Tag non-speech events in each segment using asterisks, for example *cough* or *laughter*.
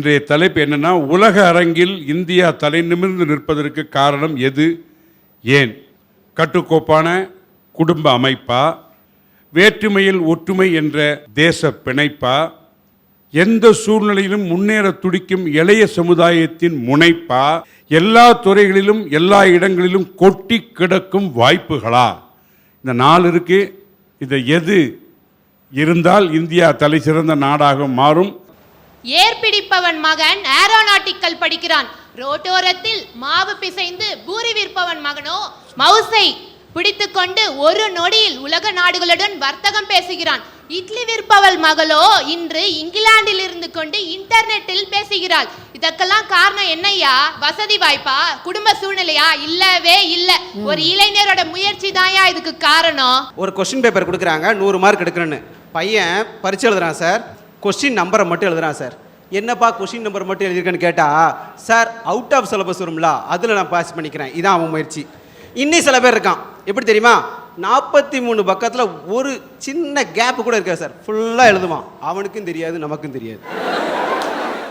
இன்றைய தலைப்பு என்னன்னா உலக அரங்கில் இந்தியா தலை நிமிர்ந்து நிற்பதற்கு காரணம் எது? ஏன்? கட்டுக்கோப்பான குடும்ப அமைப்பா? வேற்றுமையில் ஒற்றுமை என்ற தேச பிணைப்பா? எந்த சூழ்நிலையிலும் முன்னேற துடிக்கும் இளைய சமுதாயத்தின் முனைப்பா? எல்லா துறைகளிலும் எல்லா இடங்களிலும் கொட்டி கிடக்கும் வாய்ப்புகளா? இந்த நாள் இருக்கு. இதை எது? இருந்தால் இந்தியா தலை சிறந்த நாடாக மாறும். ஏற்பிடிப்பவன் மகன் ஏரோநாட்டிக்கல் படிக்கிறான். ரோட்டோரத்தில் மாவு பிசைந்து பூரி விற்பவன் மகனோ மவுசை பிடித்துக்கொண்டு ஒரு நொடியில் உலக நாடுகளுடன் வர்த்தகம் பேசுகிறான். இட்லி விற்பவள் மகளோ இன்று இங்கிலாந்தில் இருந்து கொண்டு இன்டர்நெட்டில் பேசுகிறாள். இதற்கெல்லாம் காரணம் என்னய்யா? வசதி வாய்ப்பா? குடும்ப சூழ்நிலையா? இல்லவே இல்ல. ஒரு இளைஞரோட முயற்சி தான்யா இதுக்கு காரணம். ஒரு கொஸ்டின் பேப்பர் கொடுக்குறாங்க. நூறு மார்க் எடுக்கணும்னு. பையன் பரிச்சு எழுதுறான் சார். கொஸ்டின் நம்பரை மட்டும் எழுதுறான் சார் என்னப்பா கொஸ்டின் நம்பர் மட்டும் எழுதியிருக்கேன்னு கேட்டால் சார் அவுட் ஆஃப் சிலபஸ் வரும்ல அதில் நான் பாஸ் பண்ணிக்கிறேன். இதான் அவன் முயற்சி. இன்னும் சில பேர் இருக்கான். எப்படி தெரியுமா? நாற்பத்தி மூணு பக்கத்தில் ஒரு சின்ன கேப்பு கூட இருக்காது சார் ஃபுல்லாக எழுதுவான். அவனுக்கும் தெரியாது நமக்கும் தெரியாது.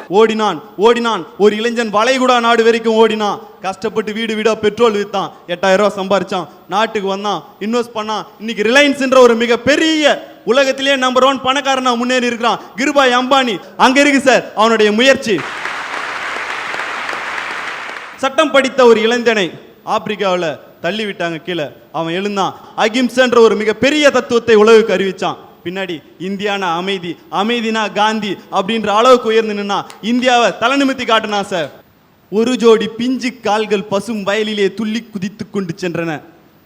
ஓடினான் ஓடினான். ஒரு இளைஞன் வளைகுடா நாடு வரைக்கும் ஓடினான். கஷ்டப்பட்டு வீடு வீடா பெட்ரோல் வித்தான். எட்டாயிரம் ரூபாய் சம்பாரிச்சான். நாட்டுக்கு வந்தான். இன்வெஸ்ட் பண்ணான். இன்னைக்கு ரிலையன்ஸ்ன்ற ஒரு மிகப்பெரிய உலகத்திலேயே நம்பர் ஒன் பணக்காரனா முன்னேறி இருக்கிறான். கிருபாய் அம்பானி. அங்க இருக்கு சார் அவனுடைய முயற்சி. சட்டம் படித்த ஒரு இளைஞனை ஆப்பிரிக்காவில் தள்ளி விட்டாங்க கீழே. அவன் எழுந்தான். அகிம்சன்ற ஒரு மிகப்பெரிய தத்துவத்தை உலகுக்கு அறிவிச்சான். பின்னாடி இந்தியானா அமைதி அமைதினா காந்தி அப்படின்ற அளவுக்கு உயர்ந்து நின்னா இந்தியாவை தலைநிமித்தி காட்டினா சார். ஒரு ஜோடி பிஞ்சு கால்கள் பசும் வயலிலே துள்ளி குதித்து கொண்டு சென்றன.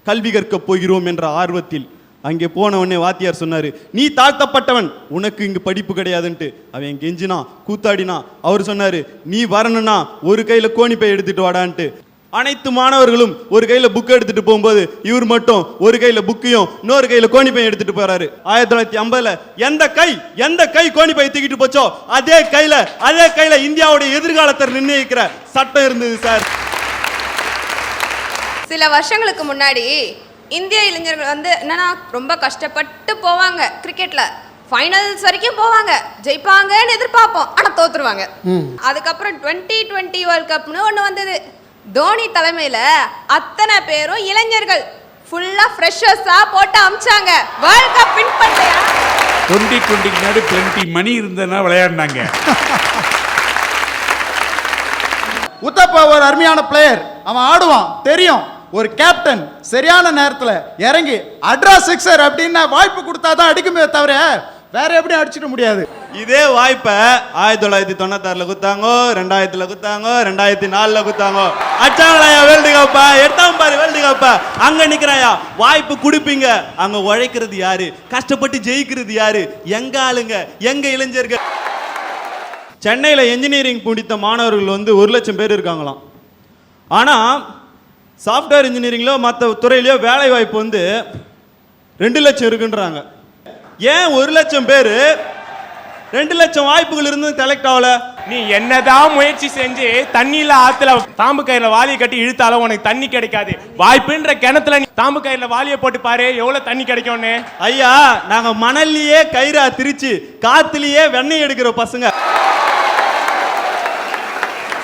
கல்வி கற்கப் போகிறோம் என்ற ஆர்வத்தில் அங்கே போன உடனே வாத்தியார் சொன்னார் நீ தாழ்த்தப்பட்டவன் உனக்கு இங்கே படிப்பு கிடையாதுன்ட்டு. அவன் கெஞ்சினா கூத்தாடினா அவர் சொன்னார் நீ வரணும்னா ஒரு கையில் கோணிப்பை எடுத்துட்டு வாடான்ட்டு. அனைத்து மாணவர்களும் ஒரு கையில் புக் எடுத்துட்டு போகும்போது இவர் மட்டும் ஒரு கையில் புக்கையும் இன்னொரு கையில் கோணிப்பையும் எடுத்துட்டு போறாரு. ஆயிரத்தி தொள்ளாயிரத்தி ஐம்பதுல எந்த கை எந்த கை கோணிப்பை தூக்கிட்டு போச்சோ அதே கையில அதே கையில இந்தியாவுடைய எதிர்காலத்தை நிர்ணயிக்கிற சட்டம் இருந்தது சார். சில வருஷங்களுக்கு முன்னாடி இந்திய இளைஞர்கள் வந்து என்னன்னா ரொம்ப கஷ்டப்பட்டு போவாங்க கிரிக்கெட்ல ஃபைனல்ஸ் வரைக்கும் போவாங்க. ஜெயிப்பாங்கன்னு எதிர்பார்ப்போம். ஆனா தோத்துருவாங்க. அதுக்கப்புறம் டுவெண்ட்டி டுவெண்ட்டி வேர்ல்ட் கப்னு ஒன்று வந்தது. தோனி தலைமையில அத்தனை பேரும் இளைஞர்கள் ஃபுல்லா ஃப்ரெஷர்ஸா போட்டு அமிச்சாங்க. வேர்ல்ட் கப் வின் பண்ணலையா டுவெண்ட்டி டுவெண்ட்டிக்கு முன்னாடி பிளண்டி மணி இருந்ததுன்னா விளையாடினாங்க. உத்தப்பா ஒரு அருமையான பிளேயர் அவன் ஆடுவான் தெரியும். ஒரு கேப்டன் சரியான நேரத்தில் இறங்கி அட்ரா சிக்ஸர் அப்படின்னு வாய்ப்பு கொடுத்தா தான் அடிக்குமே தவிர வேற எப்படி அடிச்சிட முடியாது. இதே வாய்ப்பை ஆயிரத்தி தொள்ளாயிரத்தி தொண்ணூத்தாறுல குத்தாங்கோ ரெண்டாயிரத்துல குத்தாங்கோ ரெண்டாயிரத்தி நாலுல குத்தாங்கோ. அச்சாங்களாயா வேர்ல்டு கப்பா எட்டாம் பாரு வேர்ல்டு கப்பா அங்க நிக்கிறாயா? வாய்ப்பு கொடுப்பீங்க. அங்க உழைக்கிறது யாரு? கஷ்டப்பட்டு ஜெயிக்கிறது யாரு? எங்க ஆளுங்க? எங்க இளைஞர்கள்? சென்னையில் என்ஜினியரிங் முடித்த மாணவர்கள் வந்து ஒரு லட்சம் பேர் இருக்காங்களாம். ஆனால் சாஃப்ட்வேர் இன்ஜினியரிங்லயோ மற்ற துறையிலயோ வேலை வாய்ப்பு வந்து ரெண்டு லட்சம் இருக்குன்றாங்க. ஏன் ஒரு லட்சம் பேர் ரெண்டு லட்சம் வாய்ப்புகள் இருந்தும் செலக்ட் ஆகல? நீ என்னதான் முயற்சி செஞ்சு தண்ணியில ஆத்துல தாம்பு கயிறுல வாளியை கட்டி இழுத்தாலும் உனக்கு தண்ணி கிடைக்காது. வாய்ப்புன்ற கிணத்துல நீ தாம்பு கயிறுல வாளியை போட்டு பாரு எவ்வளவு தண்ணி கிடைக்கும்னு. ஐயா நாங்க மணல்லையே கயிறா திரிச்சு காத்துலயே வெண்ணெய் எடுக்கிற பசங்க.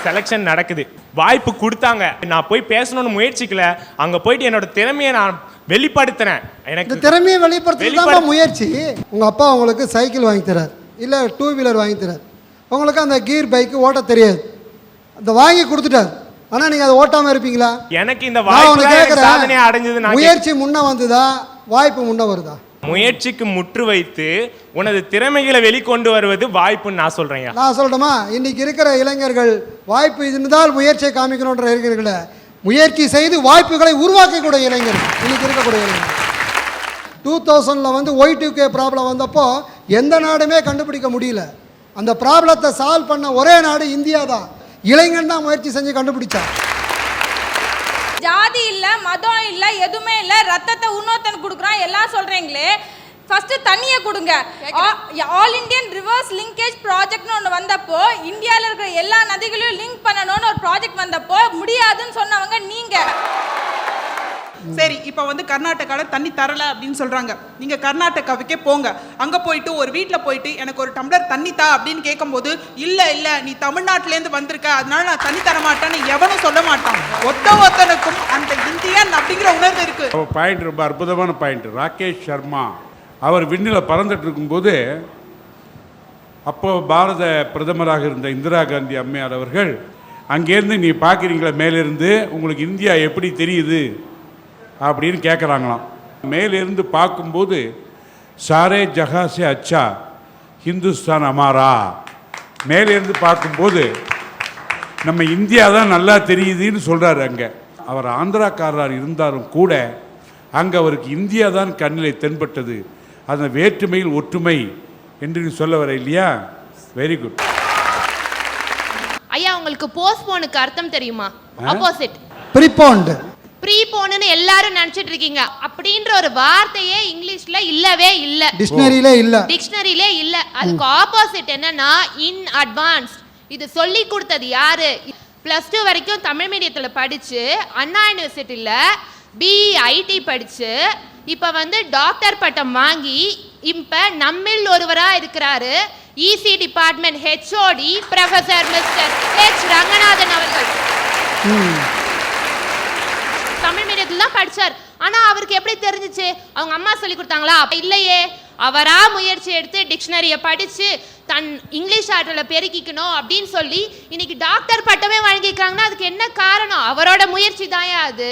செலெக்ஷன் நடக்குது. வாய்ப்பு கொடுத்தாங்க. நான் போய் பேசணும்னு முயற்சிக்கல. அங்க போயிட்டு என்னோட திறமையை நான் வெளிப்படுத்தினேன். எனக்கு திறமையை வெளிப்படுத்துறது வெளிப்படு- தான் முயற்சி. உங்கள் அப்பா உங்களுக்கு சைக்கிள் வாங்கி தரார். இல்லை டூ வீலர் வாங்கி தரார். உங்களுக்கு அந்த கீர் பைக்கு ஓட்ட தெரியாது. அந்த வாங்கி கொடுத்துட்டார். ஆனால் நீங்கள் அதை ஓட்டாமல் இருப்பீங்களா? எனக்கு இந்த வாய்ப்பு சாதனையை அடைஞ்சது முயற்சி முன்ன வந்ததா? வாய்ப்பு முன்ன வருதா? முயற்சிக்கு முற்று வைத்து உனது திறமைகளை வெளிக்கொண்டு வருவது வாய்ப்புன்னு நான் சொல்றேன் நான் சொல்லட்டுமா? இன்னைக்கு இருக்கிற இளைஞர்கள் வாய்ப்பு இருந்தால் முயற்சியை காமிக்கணுன்ற இளைஞர்களை முயற்சி செய்து வாய்ப்புகளை உருவாக்கக்கூடிய இளைஞர்கள். இன்னைக்கு இருக்கக்கூடிய இளைஞர்கள். டூ தௌசண்டில் வந்து ஒய் டூ கே ப்ராப்ளம் வந்தப்போ எந்த நாடுமே கண்டுபிடிக்க முடியல. அந்த ப்ராப்ளத்தை சால்வ் பண்ண ஒரே நாடு இந்தியா தான் இளைஞன் தான் முயற்சி செஞ்சு கண்டுபிடிச்சான். ஜாதி இல்ல மதம் இல்ல எதுவுமே இல்ல ரத்தத்தை இன்னொருத்தனுக்கு கொடுக்குறான் எல்லாம் சொல்றீங்களே. ஃபர்ஸ்ட் தண்ணியை கொடுங்க. ஆல் இந்தியன் ரிவர்ஸ் லிங்கேஜ் ப்ராஜெக்ட்னு ஒன்று வந்தப்போ இந்தியாவில் இருக்கிற எல்லா நதிகளையும் லிங்க் பண்ணணும்னு ஒரு ப்ராஜெக்ட் வந்தப்போ முடியாதுன்னு சொன்னவங்க நீங்க. சரி இப்போ வந்து கர்நாடகாவில் தண்ணி தரலை அப்படின்னு சொல்கிறாங்க நீங்கள் கர்நாடகாவுக்கே போங்க. அங்கே போயிட்டு ஒரு வீட்டில் போயிட்டு எனக்கு ஒரு டம்ளர் தண்ணி தா அப்படின்னு கேட்கும்போது இல்லை இல்லை நீ தமிழ்நாட்டிலேருந்து வந்திருக்க. அதனால நான் தண்ணி தர மாட்டேன்னு எவனும் சொல்ல மாட்டான். ஒத்த ஒத்தனுக்கும் அந்த இந்தியன் அப்படிங்கிற உணர்வு இருக்கு. பாயிண்ட் ரொம்ப அற்புதமான பாயிண்ட் ராகேஷ் சர்மா அவர் விண்ணில் பறந்துட்டு இருக்கும்போது அப்போ பாரத பிரதமராக இருந்த இந்திரா காந்தி அம்மையார் அவர்கள் அங்கேருந்து நீ பார்க்குறீங்களா மேலேருந்து? உங்களுக்கு இந்தியா எப்படி தெரியுது? அப்படின்னு கேட்குறாங்களாம் மேலிருந்து பார்க்கும்போது சாரே ஜஹாசே அச்சா ஹிந்துஸ்தான் அமாரா. மேலிருந்து பார்க்கும்போது நம்ம இந்தியா தான் நல்லா தெரியுதுன்னு சொல்கிறாரு அங்கே. அவர் ஆந்திராக்காரர் இருந்தாலும் கூட அங்கே அவருக்கு இந்தியா தான் கண்ணிலே தென்பட்டது. அந்த வேற்றுமையில் ஒற்றுமை என்று சொல்ல வர இல்லையா? வெரி குட் ஐயா உங்களுக்கு போஸ்ட்போனுக்கு அர்த்தம் தெரியுமா? ஆப்போசிட் ப்ரிப்போண்ட் ப்ரீபோன்னு எல்லாரும் நினைச்சிட்டு இருக்கீங்க. அப்படின்ற ஒரு வார்த்தையே இங்கிலீஷ்ல இல்லவே இல்ல. டிக்ஷனரியிலே இல்லை. டிக்ஷனரியிலே இல்ல. அதுக்கு ஆப்போசிட் என்னன்னா இன் அட்வான்ஸ் இது சொல்லி கொடுத்தது யாரு? பிளஸ் டூ வரைக்கும் தமிழ் மீடியத்தில் படிச்சு அண்ணா யூனிவர்சிட்டியில் பிஇ ஐடி படிச்சு இப்போ வந்து டாக்டர் பட்டம் வாங்கி இப்போ நம்மில் ஒருவராக இருக்கிறாரு EC department HOD professor mister H Ranganathan அவர்கள். தான் படிச்சார். ஆனால் அவருக்கு எப்படி தெரிஞ்சிச்சு? அவங்க அம்மா சொல்லி கொடுத்தாங்களா? இல்லையே. அவரா முயற்சி எடுத்து டிக்ஷனரியை படிச்சு தன் இங்கிலீஷ் ஆற்றலை பெருக்கிக்கணும் அப்படின்னு சொல்லி இன்னைக்கு டாக்டர் பட்டமே வழங்கிக்கிறாங்கன்னா அதுக்கு என்ன காரணம்? அவரோட முயற்சி தாயா அது?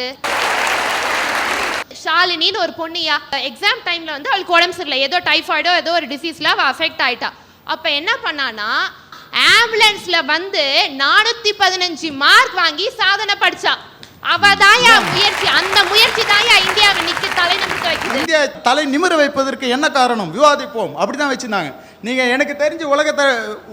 ஷாலினின்னு ஒரு பொண்ணியா? எக்ஸாம் டைம்ல வந்து அவளுக்கு உடம்பு சரியில்லை. ஏதோ டைஃபாய்டோ ஏதோ ஒரு டிசீஸ்ல அவள் அஃபெக்ட் ஆயிட்டா. அப்போ என்ன பண்ணானா ஆம்புலன்ஸ்ல வந்து நானூத்தி பதினஞ்சு மார்க் வாங்கி சாதனை படிச்சா. அவதாயா முயற்சி அந்த முயற்சி தாயா இந்தியாவை நிக்க தலை நிமிர்த்த வைக்குது. இந்தியா தலை நிமிர வைப்பதற்கு என்ன காரணம்? விவாதிப்போம். அப்படிதான் வச்சிருந்தாங்க. நீங்க எனக்கு தெரிஞ்சு உலகத்தை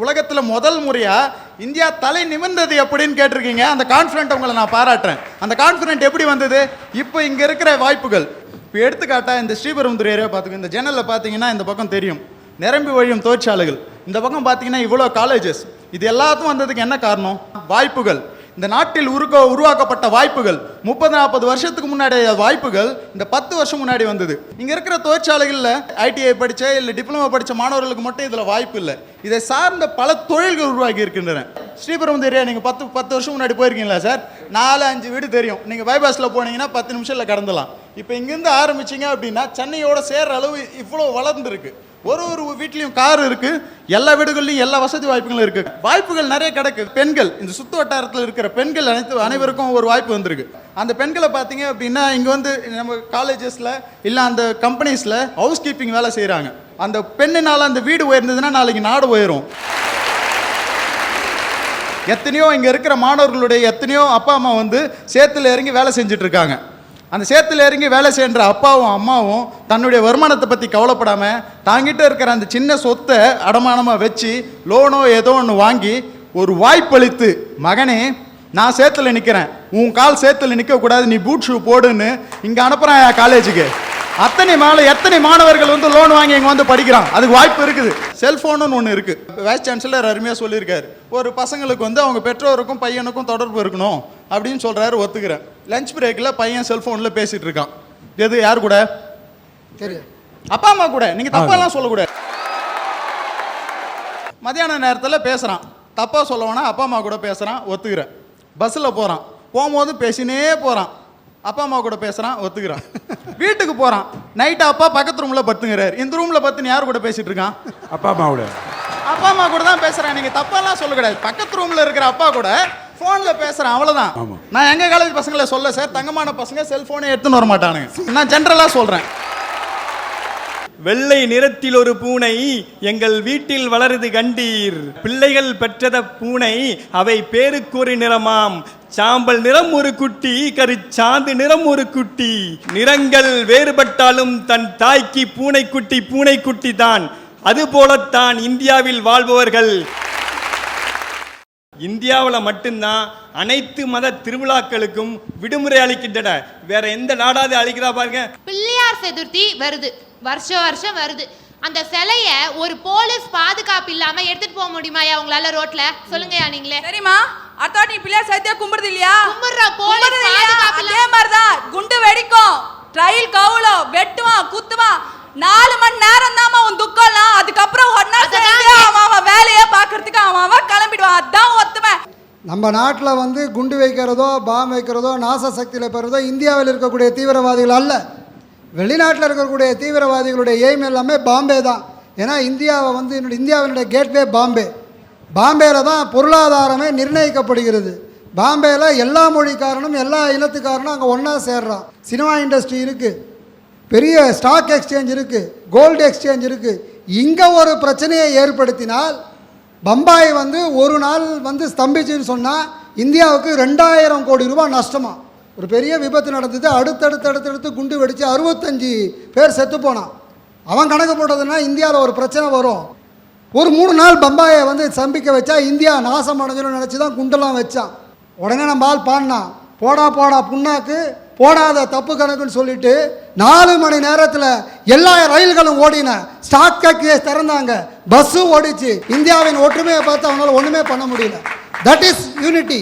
உலகத்துல முதல் முறையா இந்தியா தலை நிமிர்ந்தது எப்படின்னு கேட்டிருக்கீங்க. அந்த கான்ஃபிடென்ட் உங்களை நான் பாராட்டுறேன். அந்த கான்ஃபிடென்ட் எப்படி வந்தது? இப்போ இங்க இருக்கிற வாய்ப்புகள். இப்போ எடுத்துக்காட்டா இந்த ஸ்ரீபெரும்புதூர் ஏரியா பார்த்துக்கோ. இந்த ஜன்னலில் பார்த்தீங்கன்னா இந்த பக்கம் தெரியும். நிரம்பி வழியும் தொழிற்சாலைகள். இந்த பக்கம் பார்த்தீங்கன்னா இவ்வளோ காலேஜஸ் இது எல்லாத்துக்கும் வந்ததுக்கு என்ன காரணம்? வாய்ப்புகள். இந்த நாட்டில் உருக்க உருவாக்கப்பட்ட வாய்ப்புகள் முப்பது நாற்பது வருஷத்துக்கு முன்னாடி வாய்ப்புகள் இந்த பத்து வருஷம் முன்னாடி வந்தது. இங்கே இருக்கிற தொழிற்சாலைகளில் ஐடிஐ படித்த இல்லை டிப்ளமோ படித்த மாணவர்களுக்கு மட்டும் இதில் வாய்ப்பு இல்லை. இதை சார்ந்த பல தொழில்கள் உருவாக்கி இருக்கின்றன. ஸ்ரீபெரும்புதூர் ஏரியா நீங்கள் பத்து பத்து வருஷம் முன்னாடி போயிருக்கீங்களா சார்? நாலு அஞ்சு வீடு தெரியும். நீங்கள் பைபாஸில் போனீங்கன்னா பத்து நிமிஷத்தில் கடந்தலாம் இப்போ இங்கேருந்து ஆரம்பிச்சிங்க அப்படின்னா சென்னையோட சேர்ற அளவு இவ்வளோ வளர்ந்துருக்கு. ஒரு ஒரு வீட்லேயும் கார் இருக்கு எல்லா வீடுகள்லையும் எல்லா வசதி வாய்ப்புகளும் இருக்கு. வாய்ப்புகள் நிறைய கிடக்கு. பெண்கள் இந்த சுத்து வட்டாரத்தில் இருக்கிற பெண்கள் அனைத்து அனைவருக்கும் ஒரு வாய்ப்பு வந்திருக்கு. அந்த பெண்களை பார்த்தீங்க அப்படின்னா இங்கே வந்து நம்ம காலேஜஸில் இல்லை அந்த கம்பெனிஸில் ஹவுஸ் கீப்பிங் வேலை செய்கிறாங்க அந்த பெண்ணினால அந்த வீடு உயர்ந்ததுன்னா நாளைக்கு நாடு உயரும். எத்தனையோ இங்கே இருக்கிற மாணவர்களுடைய எத்தனையோ அப்பா அம்மா வந்து சேத்துல இறங்கி வேலை செஞ்சுட்டு இருக்காங்க. அந்த சேத்துல இறங்கி வேலை செய்கிற அப்பாவும் அம்மாவும் தன்னுடைய வருமானத்தை பற்றி கவலைப்படாமல் தாங்கிட்ட இருக்கிற அந்த சின்ன சொத்தை அடமானமாக வச்சு லோனோ ஏதோ ஒன்று வாங்கி ஒரு வாய்ப்பளித்து மகனே நான் சேத்துல நிற்கிறேன் உன் கால் சேத்துல நிற்கக்கூடாது நீ பூட் ஷூ போடுன்னு இங்கே அனுப்புகிறேன் காலேஜுக்கு அத்தனை மேலே எத்தனை மாணவர்கள் வந்து லோன் வாங்கி இங்கே வந்து படிக்கிறான்? அதுக்கு வாய்ப்பு இருக்குது. செல்ஃபோனுன்னு ஒன்று இருக்குது வைஸ் சான்சலர் அருமையாக சொல்லியிருக்காரு. ஒரு பசங்களுக்கு வந்து அவங்க பெற்றோருக்கும் பையனுக்கும் தொடர்பு இருக்கணும். அப்படின்னு சொல்கிறாரு ஒத்துக்கிறேன். லஞ்ச் பிரேக்கில் பையன் செல்ஃபோனில் பேசிகிட்டு இருக்கான். எது யார் கூட? தெரியும் அப்பா அம்மா கூட. நீங்கள் தப்பாலாம் சொல்லக்கூடாது. மதியான நேரத்தில் பேசுகிறான் தப்பாக சொல்லவனா அப்பா அம்மா கூட பேசுகிறான் ஒத்துக்கிறேன். பஸ்ஸில் போகிறான் போகும்போது பேசினே போகிறான் அப்பா அம்மா கூட பேசுகிறான் ஒத்துக்கிறான். *laughs* வீட்டுக்கு போகிறான் நைட்டு அப்பா பக்கத்து ரூமில் பத்துங்கிறார் இந்த ரூமில் பத்துன்னு யார் கூட பேசிகிட்டு இருக்கான்? அப்பா அம்மாவோட. அப்பா அம்மா கூட தான் பேசுகிறேன் நீங்கள் தப்பாலாம் சொல்லக்கூடாது. பக்கத்து ரூமில் இருக்கிற அப்பா கூட ஃபோனில் பேசுகிறேன் அவ்வளோதான். நான் எங்கள் காலேஜ் பசங்களை சொல்ல சார் தங்கமான பசங்க செல்ஃபோனே எடுத்துன்னு வர மாட்டானுங்க. நான் ஜென்ரலாக சொல்கிறேன் வெள்ளை நிறத்தில் ஒரு பூனை எங்கள் வீட்டில் வளருது கண்டீர். பிள்ளைகள் பெற்றத பூனை அவை பேருக்கொரு நிறமாம். சாம்பல் நிறம் ஒரு குட்டி கருச்சாந்து நிறம் ஒரு குட்டி. நிறங்கள் வேறுபட்டாலும் தன் தாய்க்கு பூனைக்குட்டி பூனைக்குட்டி தான் அதுபோலத்தான் இந்தியாவில் வாழ்பவர்கள். இந்தியாவில் மட்டும்தான் அனைத்து மத திருவிழாக்களுக்கும் விடுமுறை அளிக்கின்றன. வேற எந்த நாடாவது அளிக்கிறா பாருங்க. பிள்ளையார் சதுர்த்தி வருது. வருஷம் வருஷம் வருது. அந்த சிலைய ஒரு போலீஸ் பாதுகாப்பு இல்லாம எடுத்துட்டு போக முடியுமாயா உங்களால ரோட்ல? சொல்லுங்கயா நீங்களே. சரிம்மா அடுத்த நீ பிள்ளையார் சதுர்த்தியா கும்பிடுறது இல்லையா? கும்பிடுறோம், போலீஸ்? பாதுகாப்பு அதே மாதிரிதான். குண்டு வெடிக்கும். ட்ரைல் கவுளம் வெட்டுவான் குத்துவான். நாலு மணி நேரம் தான் உன் துக்கம்லாம். அதுக்கப்புறம் ஒன்னா அவன் அவன் வேலையை பார்க்கறதுக்கு அவன் அவன் கிளம்பிடுவான். அதான் நம்ம நாட்டில் வந்து குண்டு வைக்கிறதோ பாம் வைக்கிறதோ நாச சக்தியில் பெறுறதோ இந்தியாவில் இருக்கக்கூடிய தீவிரவாதிகள் அல்ல. வெளிநாட்டில் இருக்கக்கூடிய தீவிரவாதிகளுடைய எய்ம் எல்லாமே பாம்பே தான். ஏன்னா இந்தியாவை வந்து என்னுடைய இந்தியாவினுடைய கேட்வே பாம்பே. பாம்பேயில் தான் பொருளாதாரமே நிர்ணயிக்கப்படுகிறது. பாம்பேயில் எல்லா மொழிக்காரனும் எல்லா இனத்துக்காரனும் அங்கே ஒன்றா சேர்றான் சினிமா இண்டஸ்ட்ரி இருக்குது பெரிய ஸ்டாக் எக்ஸ்சேஞ்ச் இருக்குது கோல்டு எக்ஸ்சேஞ்ச் இருக்குது இங்கே ஒரு பிரச்சனையை ஏற்படுத்தினால் பம்பாய் வந்து ஒரு நாள் வந்து ஸ்தம்பிச்சுன்னு சொன்னால் இந்தியாவுக்கு ரெண்டாயிரம் கோடி ரூபாய் நஷ்டமா? ஒரு பெரிய விபத்து நடந்தது அடுத்தடுத்து அடுத்தடுத்து குண்டு வெடித்து அறுபத்தஞ்சி பேர் செத்து போனான். அவன் கணக்கு போட்டதுன்னா இந்தியாவில் ஒரு பிரச்சனை வரும். ஒரு மூணு நாள் பம்பாயை வந்து ஸ்தம்பிக்க வச்சா இந்தியா நாசம் அடைஞ்சிடும் நினச்சி தான் குண்டெல்லாம் வச்சான். உடனே நம்ம ஆள் பாடினான். போடா போடா புண்ணாக்கு போடாத தப்பு கணக்குன்னு சொல்லிட்டு நாலு மணி நேரத்தில் எல்லா ரயில்களும் ஓடின. ஸ்டாக் எக்ஸ்சேஞ்ச் திறந்தாங்க. பஸ்ஸும் ஓடிச்சு. இந்தியாவின் ஒற்றுமையை பார்த்து அவங்களால ஒன்றுமே பண்ண முடியல. தட் இஸ் யூனிட்டி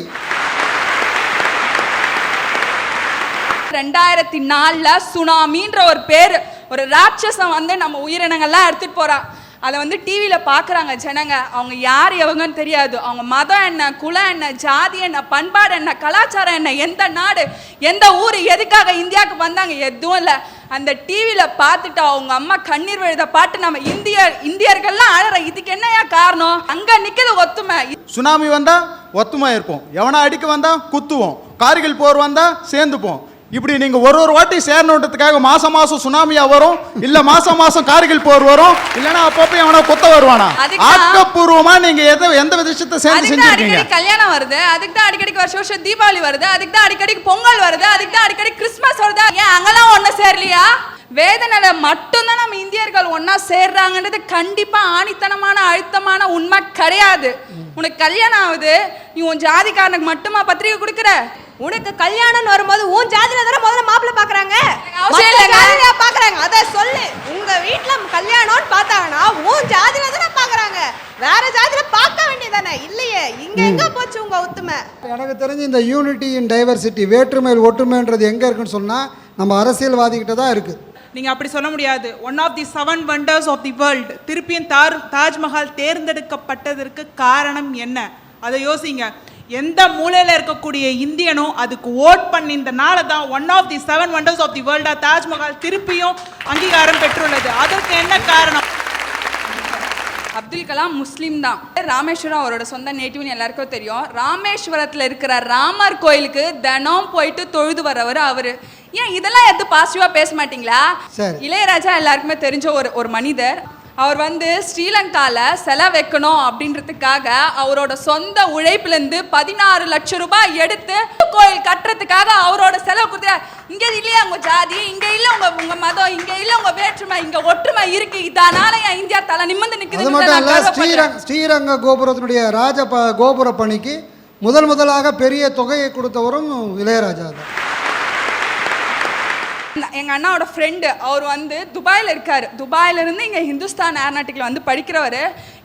ரெண்டாயிரத்தி நாலில் சுனாமின்ற ஒரு பேர் ஒரு ராட்சசம் வந்து நம்ம உயிரினங்கள்லாம் எடுத்துகிட்டு போகிறான் அதை வந்து டிவியில் பார்க்குறாங்க ஜனங்க. அவங்க யார் எவங்கன்னு தெரியாது. அவங்க மதம் என்ன குலம் என்ன ஜாதி என்ன பண்பாடு என்ன கலாச்சாரம் என்ன எந்த நாடு எந்த ஊர் எதுக்காக இந்தியாவுக்கு வந்தாங்க எதுவும் இல்லை. அந்த டிவியில் பார்த்துட்டு அவங்க அம்மா கண்ணீர் விழுத பாட்டு நம்ம இந்திய இந்தியர்கள்லாம் அழற இதுக்கு என்னையா காரணம்? அங்கே நிற்கிறது ஒத்துமை. சுனாமி வந்தால் ஒத்துமா இருப்போம். எவனா அடிக்க வந்தால் குத்துவோம். கார்கில் போர் வந்தால் சேர்ந்துப்போம். இப்படி நீங்க ஒரு ஒரு வாட்டி சேரணுன்றதுக்காக மாசம் மாசம் சுனாமியா வரும் இல்ல மாசம் மாசம் கார்கில் போர் வரும் இல்லனா அப்பப்போ எவனா குத்த வருவானா? ஆக்கப்பூர்வமா நீங்க எதை எந்த விஷயத்தை சேர்ந்து செஞ்சிருக்கீங்க? கல்யாணம் வருது அதுக்கு தான் அடிக்கடி வருஷம் வருஷம் தீபாவளி வருது அதுக்கு தான் அடிக்கடி பொங்கல் வருது அதுக்கு தான் அடிக்கடி கிறிஸ்மஸ் வருது. ஏன் அங்கெல்லாம் ஒண்ணு சேரலையா? வேதனையில மட்டும்தான் நம்ம இந்தியர்கள் ஒண்ணா சேர்றாங்கன்றது கண்டிப்பா ஆணித்தனமான அழுத்தமான உண்மை கிடையாது. உனக்கு கல்யாணம் ஆகுது நீ உன் ஜாதிக்காரனுக்கு மட்டுமா பத்திரிக்கை கொடுக்குற? உனக்கு கல்யாணம்னு வரும்போது உன் ஜாதியில தானே முதல்ல மாப்பிள்ளை பாக்குறாங்க. பாக்குறாங்க அத சொல்லு. உங்க வீட்ல கல்யாணம்னு பார்த்தாங்கன்னா உன் ஜாதியில தானே பாக்குறாங்க வேற ஜாதியில பார்க்க வேண்டியதானே இல்லையே. இங்க எங்க போச்சு உங்க ஒத்துமை? எனக்கு தெரிஞ்சு இந்த யூனிட்டி இன் டைவர்சிட்டி வேற்றுமையில் ஒற்றுமைன்றது எங்கே இருக்குன்னு சொன்னால் நம்ம அரசியல்வாதிகிட்ட தான் இருக்குது நீங்க அப்படி சொல்ல முடியாது. One of the seven wonders of the world திருப்பியும் தார் தாஜ்மஹால் தேர்ந்தெடுக்கப்பட்டதற்கு காரணம் என்ன? அதை யோசிங்க. எந்த மூலையில இருக்கக்கூடிய இந்தியனும் அதுக்கு ஓட் பண்ணியிருந்தனால தான் one of the seven wonders of the வேர்ல்டா Taj Mahal திருப்பியும் அங்கீகாரம் பெற்றுள்ளது. அதற்கு என்ன காரணம்? அப்துல் கலாம் முஸ்லீம் தான். ராமேஸ்வரம் அவரோட சொந்த நேட்டிவ்னு எல்லாருக்கும் தெரியும். ராமேஸ்வரத்தில் இருக்கிற ராமர் கோயிலுக்கு தினம் போயிட்டு தொழுது வரவர் அவரு. ஏன் இதெல்லாம் எது பாசிட்டிவா பேச மாட்டீங்களா? சரி. இளையராஜா எல்லாருக்குமே தெரிஞ்ச ஒரு ஒரு மனிதர். அவர் வந்து ஸ்ரீலங்கால செலை வைக்கணும் அப்படின்றதுக்காக அவரோட சொந்த உழைப்புலேருந்து பதினாறு லட்சம் ரூபாய் எடுத்து கோயில் கட்டுறதுக்காக அவரோட செலவு கொடுத்தாரு இங்க இல்லையா உங்க ஜாதி? இங்க இல்ல உங்க உங்க மதம்? இங்க இல்ல உங்க வேற்றுமை? இங்க ஒற்றுமை இருக்கு. இதனால என் இந்தியா தலை கர்வப்படுறேன். ஸ்ரீரங் ஸ்ரீரங்க கோபுரத்தினுடைய ராஜ ப கோபுர பணிக்கு முதல் முதலாக பெரிய தொகையை கொடுத்தவரும் இளையராஜா தான். எங்கள் அண்ணாவோட ஃப்ரெண்டு அவர் வந்து துபாயில் இருக்கார். துபாயிலிருந்து இங்கே ஹிந்துஸ்தான் ஏர்நாட்டிக்கில் வந்து படிக்கிறவர்.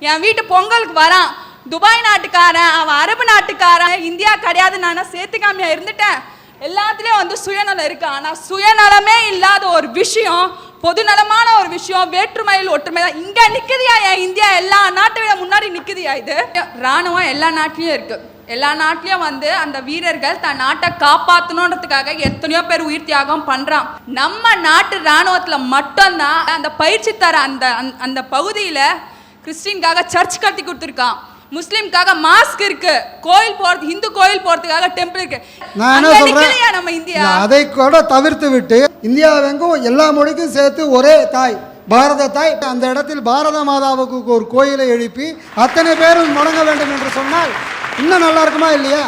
என் வீட்டு பொங்கலுக்கு வரான். துபாய் நாட்டுக்காரன் அவன் அரபு நாட்டுக்காரன் இந்தியா கிடையாது நான் சேர்த்துக்காமையாக இருந்துட்டேன். எல்லாத்துலேயும் வந்து சுயநலம் இருக்கு. ஆனால் சுயநலமே இல்லாத ஒரு விஷயம் பொதுநலமான ஒரு விஷயம் வேற்றுமையில் ஒற்றுமை தான் இங்கே நிற்குதியா என் இந்தியா? எல்லா நாட்டை விட முன்னாடி நிற்குதியா இது? ராணுவம் எல்லா நாட்டிலையும் இருக்குது எல்லா நாட்டிலயும் வந்து அந்த வீரர்கள் தன் நாட்டை காப்பாற்றணுன்றதுக்காக எத்தனையோ பேர் உயிர் தியாகம் பண்றான். நம்ம நாட்டு ராணுவத்துல மட்டும்தான் அந்த பயிற்சி தர அந்த அந்த- பகுதியில கிறிஸ்டின்காக சர்ச் கட்டி கொடுத்துருக்கான். முஸ்லீம்காக மாஸ்க் இருக்கு. கோயில் போறது இந்து கோயில் போறதுக்காக டெம்பிள் இருக்கு. நான் என்ன அங்க சொல்றேன்? நிக்கலையா நம்ம இந்தியா? அதை கூட தவிர்த்து விட்டு இந்தியாவெங்கும் எல்லா மொழிக்கும் சேர்த்து ஒரே தாய் பாரத தாய் அந்த இடத்தில் பாரத மாதாவுக்கு ஒரு கோயிலை எழுப்பி அத்தனை பேரும் முடங்க வேண்டும் என்று சொன்னால் இன்னும் நல்லா இருக்குமா இல்லையா?